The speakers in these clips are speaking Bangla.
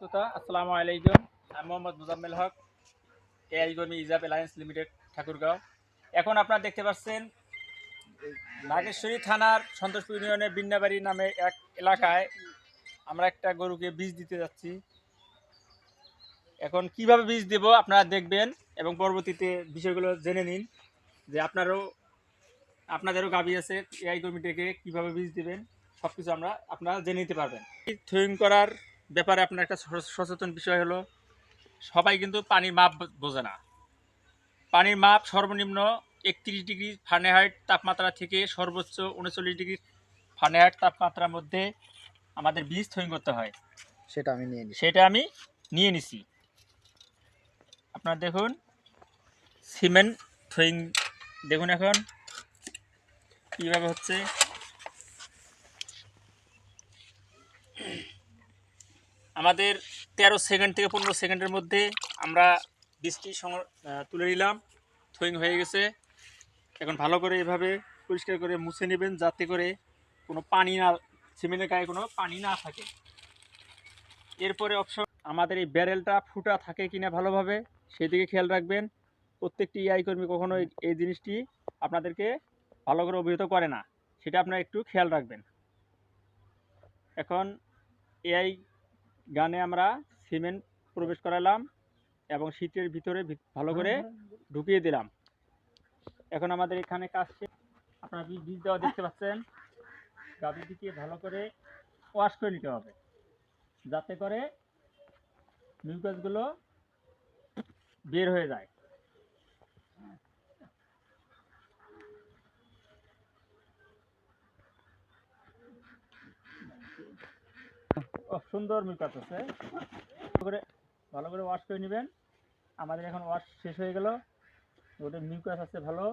শ্রোতা আসসালামু আলাইকুম। আমি মোহাম্মদ মুজাম্মেল হক, এআই কর্মী ইজাব অ্যালায়েন্স লিমিটেড, ঠাকুরগাঁও। এখন আপনারা দেখতে পাচ্ছেন, নাগেশ্বরী থানার সন্তোষপুর ইউনিয়নের বিন্নাবাড়ি নামে এক এলাকায় আমরা একটা গরুকে বীজ দিতে যাচ্ছি। এখন কীভাবে বীজ দেব আপনারা দেখবেন এবং পরবর্তীতে বিষয়গুলো জেনে নিন যে আপনারও, আপনাদেরও গাবি আছে এআই কর্মীটিকে কীভাবে বীজ দেবেন সব কিছু আমরা, আপনারা জেনে নিতে পারবেন। থ্রোয়িং করার ব্যাপারে আপনার একটা সচেতন বিষয় হলো সবাই কিন্তু পানির মাপ বোঝে না। পানির মাপ সর্বনিম্ন একত্রিশ ডিগ্রি ফারেনহাইট তাপমাত্রা থেকে সর্বোচ্চ উনচল্লিশ ডিগ্রি ফারেনহাইট তাপমাত্রার মধ্যে আমাদের বীজ থ্রোয়িং করতে হয়। সেটা আমি নিয়ে সেটা আমি নিয়ে নিছি। আপনারা দেখুন সিমেন্ট থ্রোয়িং দেখুন এখন কীভাবে হচ্ছে। আমাদের তেরো সেকেন্ড থেকে পনেরো সেকেন্ডের মধ্যে আমরা বীজটি তুলে নিলাম। থ্রোয়িং হয়ে গেছে। এখন ভালো করে এভাবে পরিষ্কার করে মুছে নেবেন যাতে করে কোনো পানি না সিমেন্টের গায়ে কোনো পানি না থাকে। এরপরে অপশন আমাদের এই ব্যারেলটা ফুটা থাকে কিনা ভালোভাবে সেদিকে খেয়াল রাখবেন। প্রত্যেকটি ইআই কর্মী কখনো এই জিনিসটি আপনাদেরকে ভালো করে অভিহিত করে না। সেটা আপনারা একটু খেয়াল রাখবেন। এখন এআই গানে আমরা সিমেন্ট প্রবেশ করালাম এবং শীতের ভিতরে ভালো করে ঢুকিয়ে দিলাম এখন আমাদের এখানে কাজ। আপনারা বীজ বীজ দেওয়া দেখতে পাচ্ছেন গাভীটিকে ভালো করে ওয়াশ করে নিতে হবে, যাতে করে মিউকাসগুলো বের হয়ে যায় সুন্দর মিউকাস আছে ভালো করে ভালো করে ওয়াশ করে নেবেন। আমাদের এখন ওয়াশ শেষ হয়ে গেল। ওটা মিউকাস আছে ভালো।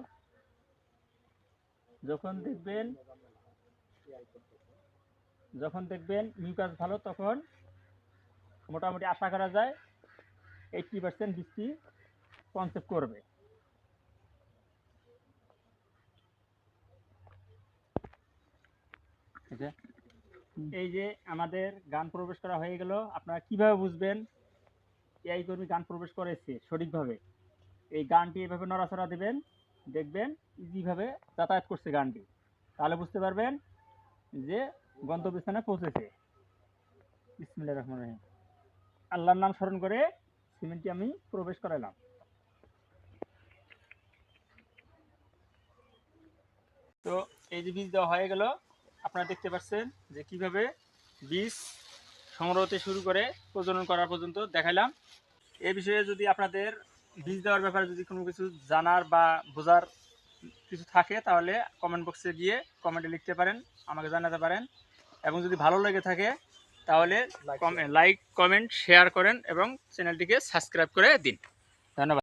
যখন দেখবেন যখন দেখবেন মিউকাস ভালো তখন মোটামুটি আশা করা যায় এইটটি পার্সেন্ট বৃষ্টি কনসেপ্ট করবে। আচ্ছা, এই যে আমাদের গান প্রবেশ করা হয়ে গেল, আপনারা কীভাবে বুঝবেন এআই কর্মী গান প্রবেশ করেছে সঠিকভাবে? এই গানটি এভাবে নড়াচড়া দেবেন, দেখবেন ইজিভাবে যাতায়াত করছে গানটি। তাহলে বুঝতে পারবেন যে গন্তব্যস্থানে পৌঁছেছে। বিসমিল্লাহ রহমান রহিম। আল্লাহর নাম স্মরণ করে সিমেন্টটি আমি প্রবেশ করালাম। তো এই যে বীজ দেওয়া হয়ে গেল আপনারা দেখতে পাচ্ছেন যে কীভাবে বীজ সংগ্রহ হতে শুরু করে প্রজনন করা পর্যন্ত দেখাইলাম। এ বিষয়ে যদি আপনাদের বীজ দেওয়ার ব্যাপারে যদি কোনো কিছু জানার বা বোঝার কিছু থাকে তাহলে কমেন্ট বক্সে গিয়ে কমেন্টে লিখতে পারেন আমাকে জানাতে পারেন। এবং যদি ভালো লেগে থাকে তাহলে লাইক কমেন্ট শেয়ার করেন এবং চ্যানেলটিকে সাবস্ক্রাইব করে দিন। ধন্যবাদ।